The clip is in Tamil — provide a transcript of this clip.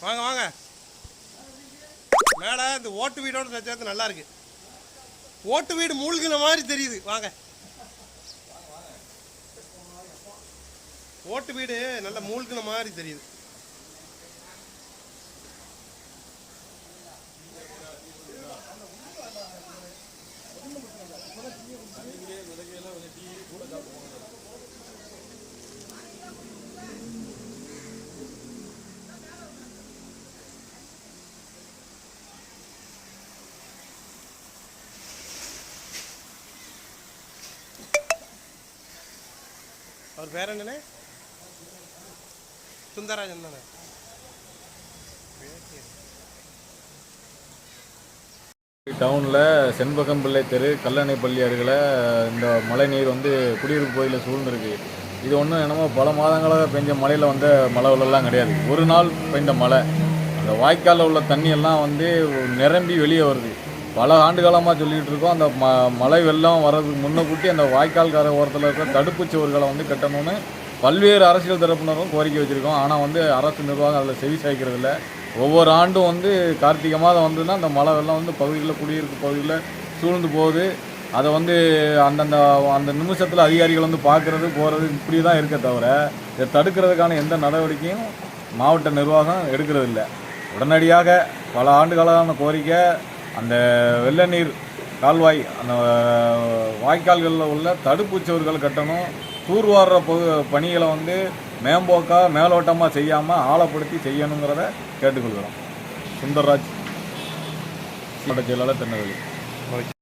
வாங்க வாங்க. மேடம் இந்த ஓட்டு வீடோட சேர்த்து நல்லா இருக்கு. ஓட்டு வீடு மூழ்கின மாதிரி தெரியுது. வாங்க. ஓட்டு வீடு நல்லா மூழ்கின மாதிரி தெரியுது. அவர் பேர் என்னண்ணே? சுந்தரராஜன் தானே? டவுனில் செண்பகம்பிள்ளை தெரு கல்லணைப்பள்ளி அருகில் இந்த மழை நீர் வந்து குடியிருப்பு பகுதியில் சூழ்ந்துருக்கு. இது ஒன்றும் என்னமோ பல மாதங்களாக பெஞ்ச மழையில் வந்த மழை வெள்ளம்லாம் கிடையாது. ஒரு நாள் பெய்த மழை. அந்த வாய்க்காலில் உள்ள தண்ணியெல்லாம் வந்து நிரம்பி வெளியே வருது. பல ஆண்டு காலமாக சொல்லிகிட்டு இருக்கோம். அந்த ம மழை வெள்ளம் வர்றதுக்கு முன்னக்கூட்டி அந்த வாய்க்கால் கரை ஓரத்தில் இருக்கிற தடுப்புச் சுவர்களை வந்து கட்டணும்னு பல்வேறு அரசியல் தரப்பினரும் கோரிக்கை வச்சுருக்கோம். ஆனால் வந்து அரசு நிர்வாகம் அதில் செவி சாய்க்கிறது இல்லை ஒவ்வொரு ஆண்டும் வந்து கார்த்திகை மாதம் வந்ததுன்னா அந்த மழை வெள்ளம் வந்து பகுதியில் குடியிருப்பு பகுதியில் சூழ்ந்து போகுது. அதை வந்து அந்தந்த அந்த நிமிஷத்தில் அதிகாரிகள் வந்து பார்க்குறது போகிறது இப்படி தான் இருக்க தவிர இதை தடுக்கிறதுக்கான எந்த நடவடிக்கையும் மாவட்ட நிர்வாகம் எடுக்கிறது இல்லை உடனடியாக பல ஆண்டுகளான கோரிக்கை அந்த வெள்ள நீர் கால்வாய் அந்த வாய்க்கால்களில் உள்ள தடுப்புச் சுவர்கள் கட்டணும் தூர்வாடுற பொது பணிகளை வந்து மேம்போக்காக மேலோட்டமாக செய்யாமல் ஆழப்படுத்தி செய்யணுங்கிறத கேட்டுக்கொள்கிறோம். சுந்தர்ராஜ் மாவட்ட செயலாளர் திருநெல்வேலி